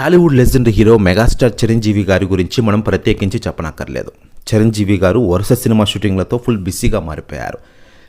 Tollywood legend hero megastar Chiranjeevi గారి గురించి మనం ప్రత్యేకించి చెప్పనక్కర్లేదు. చిరంజీవి గారు వరుస సినిమా షూటింగ్లతో ఫుల్ బిజీగా మారిపోయారు.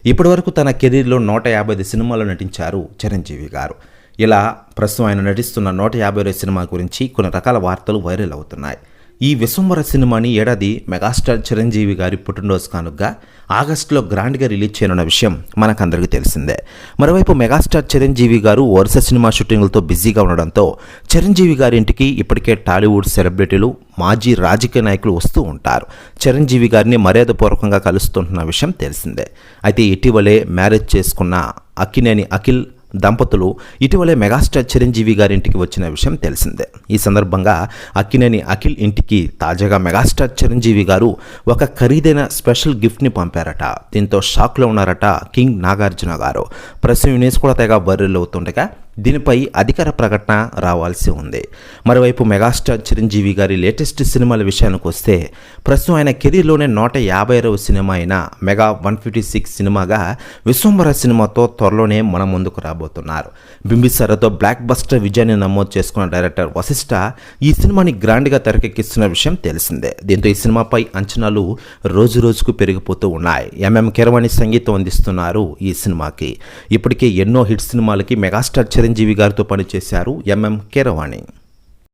ఇప్పటివరకు తన కెరీర్లో నూట యాభై ఐదు సినిమాలు నటించారు చిరంజీవి గారు. ఇలా ప్రస్తుతం ఆయన నటిస్తున్న నూట యాభై ఐదు సినిమా గురించి కొన్ని రకాల వార్తలు వైరల్ అవుతున్నాయి. ఈ విశ్వంబర సినిమాని ఏడాది మెగాస్టార్ చిరంజీవి గారి పుట్టినరోజు కానుగ్గా ఆగస్టులో గ్రాండ్గా రిలీజ్ చేయనున్న విషయం మనకందరికీ తెలిసిందే. మరోవైపు మెగాస్టార్ చిరంజీవి గారు వరుస సినిమా షూటింగ్లతో బిజీగా ఉండడంతో చిరంజీవి గారి ఇంటికి ఇప్పటికే టాలీవుడ్ సెలబ్రిటీలు మాజీ రాజకీయ నాయకులు వస్తూ ఉంటారు. చిరంజీవి గారిని మర్యాదపూర్వకంగా కలుస్తుంటున్న విషయం తెలిసిందే. అయితే ఇటీవలే మ్యారేజ్ చేసుకున్న అక్కినేని అఖిల్ దంపతులు ఇటీవలే మెగాస్టార్ చిరంజీవి గారి ఇంటికి వచ్చిన విషయం తెలిసిందే. ఈ సందర్భంగా అక్కినేని అఖిల్ ఇంటికి తాజాగా మెగాస్టార్ చిరంజీవి గారు ఒక ఖరీదైన స్పెషల్ గిఫ్ట్ని పంపారట. దీంతో షాక్లో ఉన్నారట కింగ్ నాగార్జున గారు. ప్రస్తుతం యూనిస్ కూడా తెగ బర్రెలు అవుతుండగా దీనిపై అధికార ప్రకటన రావాల్సి ఉంది. మరోవైపు మెగాస్టార్ చిరంజీవి గారి లేటెస్ట్ సినిమాల విషయానికి వస్తే ప్రస్తుతం ఆయన కెరీర్లోనే నూట యాభైరవ సినిమా అయిన మెగా వన్ ఫిఫ్టీ సిక్స్ సినిమాగా విశ్వంబర సినిమాతో త్వరలోనే మన ముందుకు రాబోతున్నారు. బింబిసారతో బ్లాక్ బస్టర్ విజయాన్ని నమోదు చేసుకున్న డైరెక్టర్ వశిష్ఠ ఈ సినిమాని గ్రాండ్గా తెరకెక్కిస్తున్న విషయం తెలిసిందే. దీంతో ఈ సినిమాపై అంచనాలు రోజు రోజుకు పెరిగిపోతూ ఉన్నాయి. ఎంఎం కిరవాణి సంగీతం అందిస్తున్నారు ఈ సినిమాకి. ఇప్పటికే ఎన్నో హిట్ సినిమాలకి మెగాస్టార్ చిరంజీవి గారితో పనిచేశారు ఎంఎం కీరవాణి.